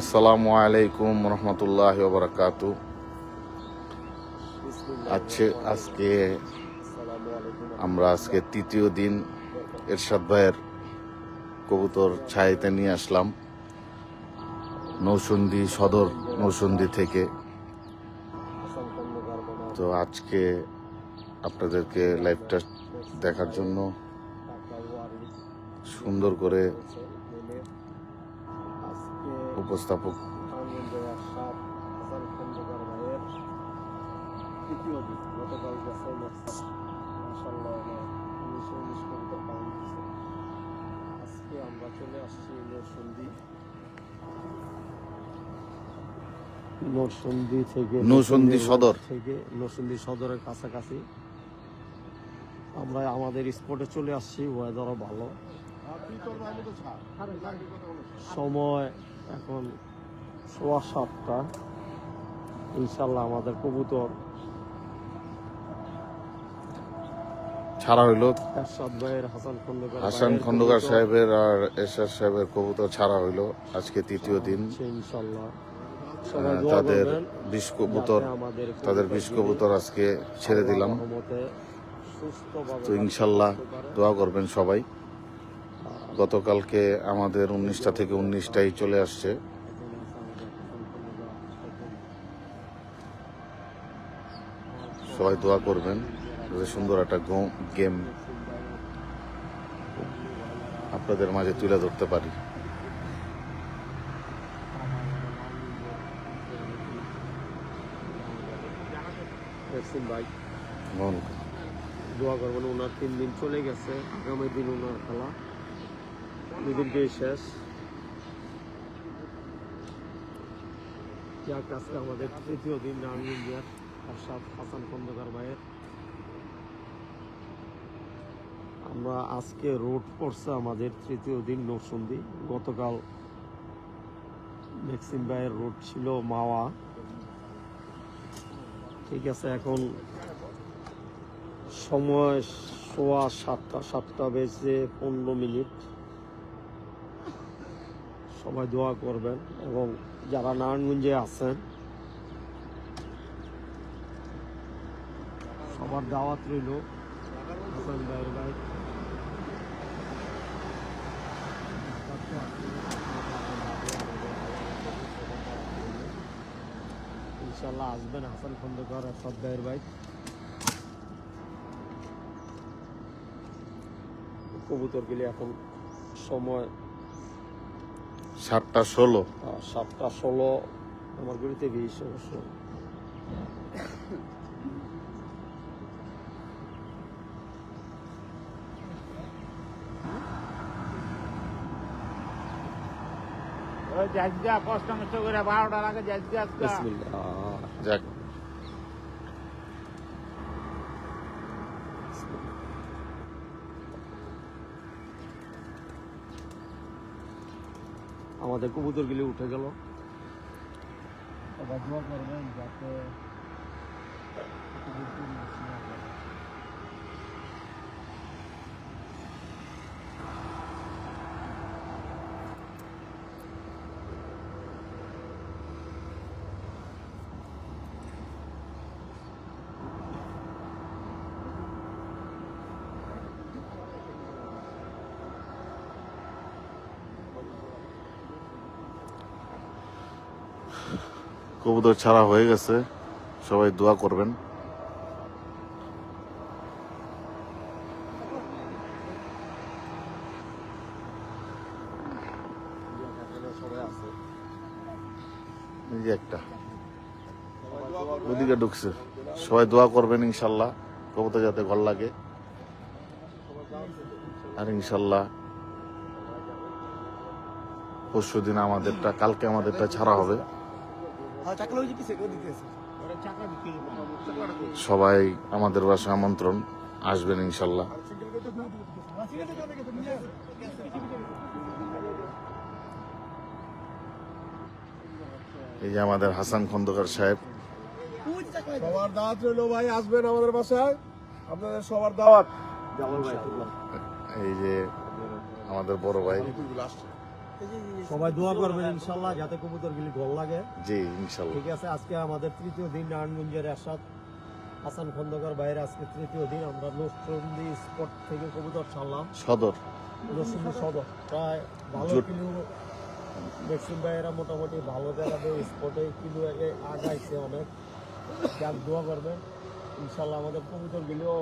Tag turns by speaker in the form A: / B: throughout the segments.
A: আসসালামু আলাইকুম রহমতুল্লাহ বরকাত। আজকে আজকে আমরা আজকে তৃতীয় দিন এরশাদ ভাইয়ের কবুতর ছায়াতে নিয়ে আসলাম নৌসন্দি সদর নৌসন্দি থেকে। তো আজকে আপনাদেরকে লাইভটা দেখার জন্য সুন্দর করে উপস্থাপক।
B: আজকে আমরা চলে আসছি নরসন্দি নরসন্দি থেকে
A: সদর।
B: থেকে নরসন্দি সদরের কাছাকাছি। আমরা আমাদের স্পটে চলে আসছি ওয়েদারও ভালো। সময় এখন সোয়া সাতটা। ইনশাল্লাহ আমাদের কবুতর
A: ছাড়া হইল।
B: হাসান খন্দকার
A: সাহেবের আর এরশাদ সাহেবের কবুতর ছাড়া হইল আজকে তৃতীয় দিন।
B: দোয়া
A: তাদের বিষ কবুতর তাদের বিষ কবুতর আজকে ছেড়ে দিলাম। তো ইনশাল্লাহ দোয়া করবেন সবাই। গতকালকে আমাদের উনিশটা থেকে উনিশটাই চলে আসছে। সবাই দোয়া করবেন সুন্দর একটা গেম আপনাদের মাঝে তুলে ধরতে পারি।
B: দোয়া করবেন ওনার তিন দিন চলে গেছে আগামী দিন ওনার খেলা। দুদিনকেই শেষ যাক, আজকে আমাদের তৃতীয় দিন রান ইন্ডিয়ার আরশাদ হাসান খন্দকার ভাইয়ের। আমরা আজকে রোড করছে আমাদের তৃতীয় দিন নরসন্দি গতকাল মেক্সিম ভাইয়ের রোড ছিল মাওয়া। ঠিক আছে, এখন সময় সোয়া সাতটা সাতটা বেজে পনেরো মিনিট। সবাই দোয়া করবেন এবং যারা নারায়ণগঞ্জে আছেন, সবার দাওয়াত রইল। হাসান ভাইয়ের ভাই। ইনশাল্লাহ আসবেন হাসান খন্দকার আর সব ভাইয়ের ভাই। কবুতর গেলে এখন সময়
A: সাতটা ষোলো।
B: সাতটা ষোলো আমার গড়িতে বিশ অবশ্য।
C: ওই
B: আমাদের কবুতর গেলে উঠে গেল। করবেন যাতে কবুতর
A: ছাড়া হয়ে গেছে। সবাই দোয়া করবেন। একটা। ওদিকে ঢুকছে। সবাই দোয়া করবেন ইনশাল্লাহ, কবুতর যাতে ঘর লাগে। আর ইনশাল্লাহ পরশু দিন আমাদেরটা, কালকে আমাদেরটা ছাড়া হবে। সবাই আমাদের বাসায় আমন্ত্রণ আসবেন ইনশাল্লাহ। এই যে আমাদের হাসান খন্দকার সাহেব।
D: সবার দাওয়াত রইল ভাই আসবেন আমাদের বাসায়। আপনাদের সবার দাওয়াত।
A: এই যে আমাদের বড় ভাই।
B: সবাই দোয়া করবেন ইনশাল্লাহ যাতে কবুতর গুলি গোল লাগে।
A: জি ইনশাল্লাহ
B: ঠিক আছে আজকে আমাদের তৃতীয় দিন নারায়ণগঞ্জের এরশাদ। হাসান খন্দকার বাইরে আজকে তৃতীয় দিন আমরা নসরন্দি স্পট থেকে কবুতর ছাড়লাম।
A: সদর।
B: নসরন্দি সদর প্রায় ভালো কিলো। মেক্সিম ভাইয়েরা মোটামুটি ভালো দেখাবে স্পটে কিলো আগাইছে অনেক। যাক দোয়া করবেন ইনশাল্লাহ আমাদের কবুতরগুলিও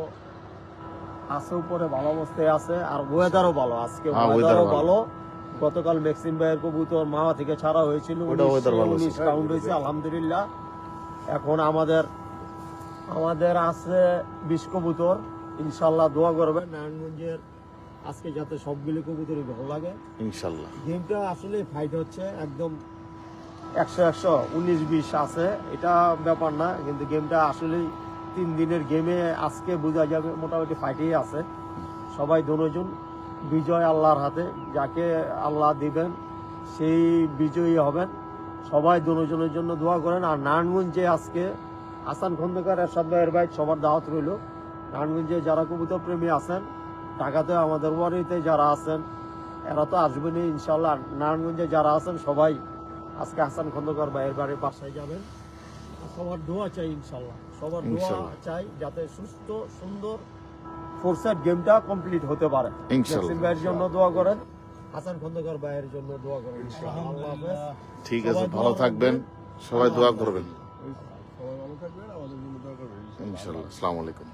B: আছে উপরে ভালো অবস্থায় আছে আর ওয়েদারও ভালো আজকে
A: হ্যাঁ,
B: ওয়েদারও
A: ভালো।
B: গতকাল মেক্সিম ভাইয়ের কবুতর মাওয়া থেকে ছাড়া হয়েছিল। কাউন্ট হয়েছে আলহামদুলিল্লাহ। এখন আমাদের আমাদের আছে বিশ কবুতর। ইনশাল্লাহ দোয়া করবেন নারায়ণগঞ্জের আজকে যাতে সবগুলি কবুতরই ভালো লাগে।
A: ইনশাল্লাহ।
B: গেমটা আসলে ফাইট হচ্ছে একদম একশো একশো উনিশ বিশ আছে। এটা ব্যাপার না কিন্তু গেমটা আসলে তিন দিনের গেমে আজকে বোঝা যাবে মোটামুটি ফাইটেই আছে। সবাই দুজন বিজয় আল্লাহর হাতে যাকে আল্লাহ দিবেন সেই বিজয়ী হবেন। সবাই দুজনের জন্য দোয়া করেন। আর নারায়ণগঞ্জে আজকে আসান খন্দকার এরশাদ ভাইয়ের ভাই সবার দাওয়াত রইল। নারায়ণগঞ্জে যারা কবুতর প্রেমী আছেন ঢাকাতে আমাদের বাড়িতে যারা আছেন এরা তো আসবেনই ইনশাল্লাহ নারায়ণগঞ্জে যারা আছেন সবাই আজকে হাসান খন্দকার ভাইয়ের বাড়ির বাসায় যাবেন। সবার দোয়া চাই ইনশাল্লাহ সবার দোয়া চাই যাতে সুস্থ সুন্দর ফোরসেট গেমটা কমপ্লিট হতে পারে। ম্যাক্সিম ভাইয়ের জন্য দোয়া করেন। হাসান খন্দকার ভাইয়ের জন্য দোয়া করেন ইনশাআল্লাহ
A: ঠিক আছে ভালো থাকবেন। সবাই দোয়া করবেন।
D: সবাই ভালো থাকবেন আমাদের জন্য দোয়া করবেন
A: ইনশাআল্লাহ আসসালামু আলাইকুম।